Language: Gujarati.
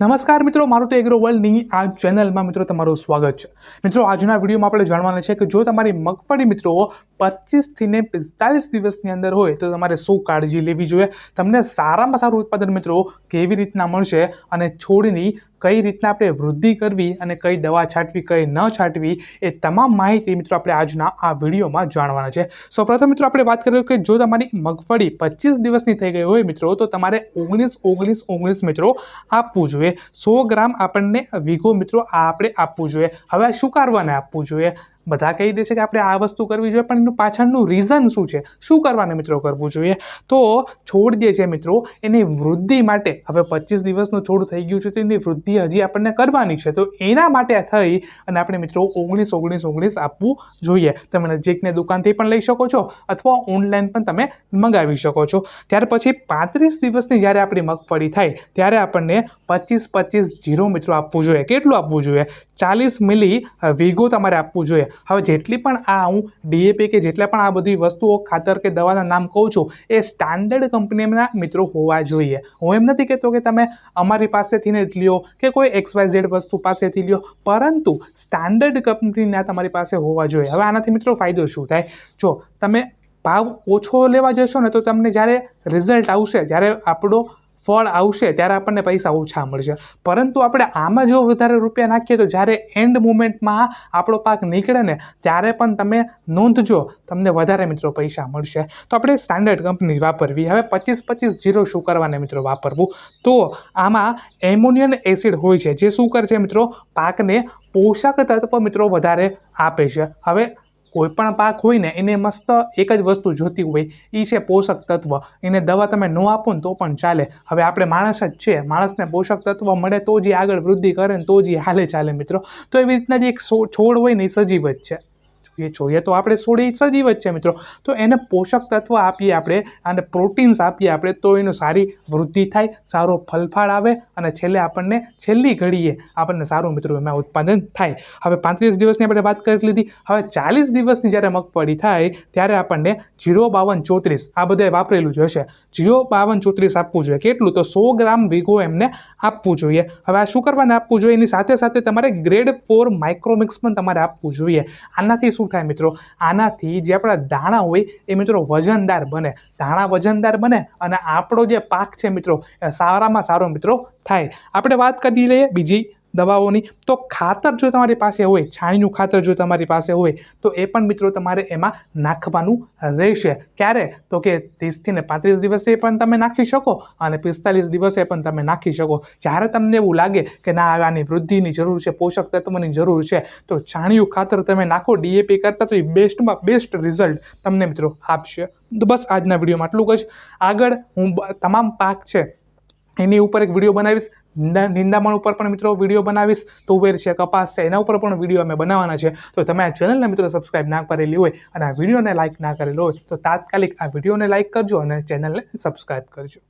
નમસ્કાર મિત્રો, મારું તો એગ્રો વર્લ્ડની આ ચેનલમાં મિત્રો તમારું સ્વાગત છે. મિત્રો, આજના વિડીયોમાં આપણે જાણવાના છે કે જો તમારી મગફળી મિત્રો પચીસથી ને પિસ્તાલીસ દિવસની અંદર હોય, તો તમારે શું કાળજી લેવી જોઈએ? તમને સારામાં સારું ઉત્પાદન મિત્રો કેવી રીતના મળશે? અને છોડની કઈ રીતના આપણે વૃદ્ધિ કરવી અને કઈ દવા છાંટવી, કઈ ન છાંટવી, એ તમામ માહિતી મિત્રો આપણે આજના આ વિડીયોમાં જાણવાના છે. સૌપ્રથમ મિત્રો આપણે વાત કરીએ કે જો તમારી મગફળી પચીસ દિવસની થઈ ગઈ હોય મિત્રો, તો તમારે ઓગણીસ ઓગણીસ ઓગણીસ મિત્રો આપવું જોઈએ. સો ગ્રામ આપણને વીઘો મિત્રો આ આપણે આપવું જોઈએ. હવે શું કારવાને આપવું જોઈએ? બધા કહી દેશે કે આપણે આ વસ્તુ કરવી જોઈએ, પણ એનું પાછળનું રીઝન શું છે? શું કરવાને મિત્રો કરવું જોઈએ? તો છોડ જે છે મિત્રો, એની વૃદ્ધિ માટે. હવે પચીસ દિવસનું છોડ થઈ ગયું છે, તો એની વૃદ્ધિ હજી આપણને કરવાની છે. તો એના માટે થઈ અને આપણે મિત્રો ઓગણીસ ઓગણીસ ઓગણીસ આપવું જોઈએ. તમે નજીકની દુકાનથી પણ લઈ શકો છો અથવા ઓનલાઈન પણ તમે મંગાવી શકો છો. ત્યાર પછી પાંત્રીસ દિવસની જ્યારે આપણી મગફળી થાય, ત્યારે આપણને પચીસ પચીસ જીરો મિત્રો આપવું જોઈએ. કેટલું આપવું જોઈએ? ચાલીસ મિલી વીઘો તમારે આપવું જોઈએ. હવે જેટલી પણ આ હું ડીએપી કે જેટલા પણ આ બધી વસ્તુઓ ખાતર કે દવાના નામ કહું છું, એ સ્ટાન્ડર્ડ કંપનીના મિત્રો હોવા જોઈએ. હું એમ નથી કહેતો કે તમે અમારી પાસેથી ને લ્યો કે કોઈ એક્સ વાય ઝેડ વસ્તુ પાસેથી લ્યો, પરંતુ સ્ટાન્ડર્ડ કંપનીના તમારી પાસે હોવા જોઈએ. હવે આનાથી મિત્રો ફાયદો શું થાય? જો તમે ભાવ ઓછો લેવા જશો ને તો તમને જ્યારે રિઝલ્ટ આવશે, જ્યારે આપણો ફળ આવશે ત્યારે આપણને પૈસા ઓછા મળશે. પરંતુ આપણે આમાં જો વધારે રૂપિયા નાખીએ તો જ્યારે એન્ડ મુમેન્ટમાં આપણો પાક નીકળે ને, ત્યારે પણ તમે નોંધજો, તમને વધારે મિત્રો પૈસા મળશે. તો આપણે સ્ટાન્ડર્ડ કંપની વાપરવી. હવે પચીસ પચીસ જીરો શું કરવાને મિત્રો વાપરવું? તો આમાં એમોનિયન એસિડ હોય છે. જે શું કરે છે મિત્રો? પાકને પોષક તત્વ મિત્રો વધારે આપે છે. હવે કોઈ પણ પાક હોય ને એને મસ્ત એક જ વસ્તુ જોતી હોય એ છે પોષક તત્વ. એને દવા તમે ન આપો ને તો પણ ચાલે. હવે આપણે માણસ જ છે. માણસને પોષક તત્વ મળે તો જ આગળ વૃદ્ધિ કરે ને તો જ હાલે ચાલે મિત્રો. તો એવી રીતના જે એક છોડ હોય ને એ સજીવ જ છે. એ જોઈએ તો આપણે એ સજીવ જ છે મિત્રો. તો એને પોષક તત્વ આપીએ આપણે અને પ્રોટીન્સ આપીએ આપણે, તો એનું સારી વૃદ્ધિ થાય, સારો ફલફાળ આવે અને છેલ્લે આપણને છેલ્લી ઘડીએ આપણને સારું મિત્રો એમાં ઉત્પાદન થાય. હવે પાંત્રીસ દિવસની આપણે વાત કરી લીધી. હવે ચાલીસ દિવસની જ્યારે મગફળી થાય ત્યારે આપણને જીરો બાવન ચોત્રીસ આ બધાએ વાપરેલું જ હશે. જીરો બાવન ચોત્રીસ આપવું જોઈએ. કેટલું? તો સો ગ્રામ વીઘો એમને આપવું જોઈએ. હવે આ શું કરવાને આપવું જોઈએ? એની સાથે સાથે તમારે ગ્રેડ ફોર માઇક્રોમિક્સ પણ તમારે આપવું જોઈએ. આનાથી શું થાય મિત્રો? આનાથી જે આપણા દાણા હોય એ મિત્રો વજનદાર બને. દાણા વજનદાર બને અને આપણો જે પાક છે મિત્રો સારામાં સારો મિત્રો થાય. આપણે વાત કરી લઈએ બીજી દવાઓની તો ખાતર જો તમારી પાસે હોય, છાણીનું ખાતર જો તમારી પાસે હોય, તો એ પણ મિત્રો તમારે એમાં નાખવાનું રહેશે. ક્યારે? તો કે ત્રીસથી ને પાંત્રીસ દિવસે પણ તમે નાખી શકો અને પિસ્તાલીસ દિવસે પણ તમે નાખી શકો. જ્યારે તમને એવું લાગે કે ના આની વૃદ્ધિની જરૂર છે, પોષક તત્વની જરૂર છે, તો છાણિયું ખાતર તમે નાખો, ડીએપી કરતાં તો એ બેસ્ટમાં બેસ્ટ રિઝલ્ટ તમને મિત્રો આપશે. તો બસ આજના વિડીયોમાં આટલું જ. આગળ હું તમામ પાક છે, એની ઉપર એક વીડિયો બનાવીશ. નિંદામણ ઉપર પણ મિત્રો વીડિયો બનાવીશ તુવેર છે કપાસ છે, એના ઉપર પણ વીડિયો અમે બનાવવાના છે. તો તમે આ ચેનલને મિત્રો સબસ્ક્રાઇબ ના કરેલી હોય અને આ વિડીયોને લાઇક ના કરેલો હોય, તો તાત્કાલિક આ વિડીયોને લાઇક કરજો અને ચેનલને સબસ્ક્રાઇબ કરજો.